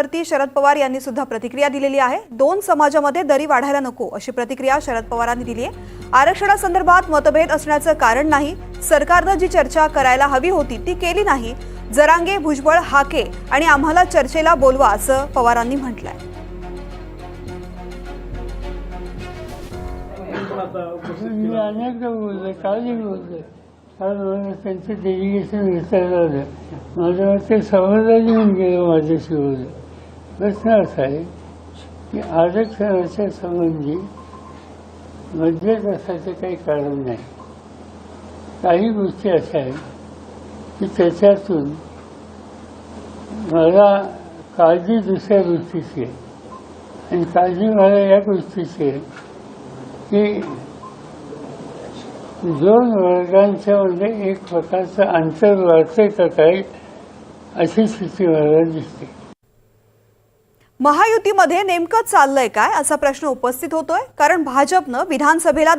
विषयावरती शरद पवार यांनी सुद्धा प्रतिक्रिया दिलेली आहे. दोन समाजामध्ये दरी वाढायला नको अशी प्रतिक्रिया शरद पवारांनी दिली आहे. आरक्षणासंदर्भात मतभेद असण्याचं कारण नाही. सरकारनं जी चर्चा करायला हवी होती ती केली नाही. जरांगे भुजबळ हाके आणि आम्हाला चर्चेला बोलवा असं पवारांनी म्हटलंय. मी अनेकदा बोलले बोलले त्यांचं डेलिगेशन विसरलं होतं. माझं ते समजलं गेलं माझ्याशी बोललं प्रश्न असा आहे की आरक्षणाच्या संबंधी मतभेद असायचं काही कारण नाही. काही गोष्टी अशा आहेत की त्याच्यातून मला काळजी दुसऱ्या गोष्टीची आहे. आणि काळजी मला या गोष्टीची आहे की दोन वर्गांच्या मध्ये एक प्रकारचं अंतर वाढतंय का काय अशी स्थिती मला दिसते. महायुतीमध्ये नेमकं चाललंय काय असा प्रश्न उपस्थित होतोय? कारण भाजपनं विधानसभेला दोन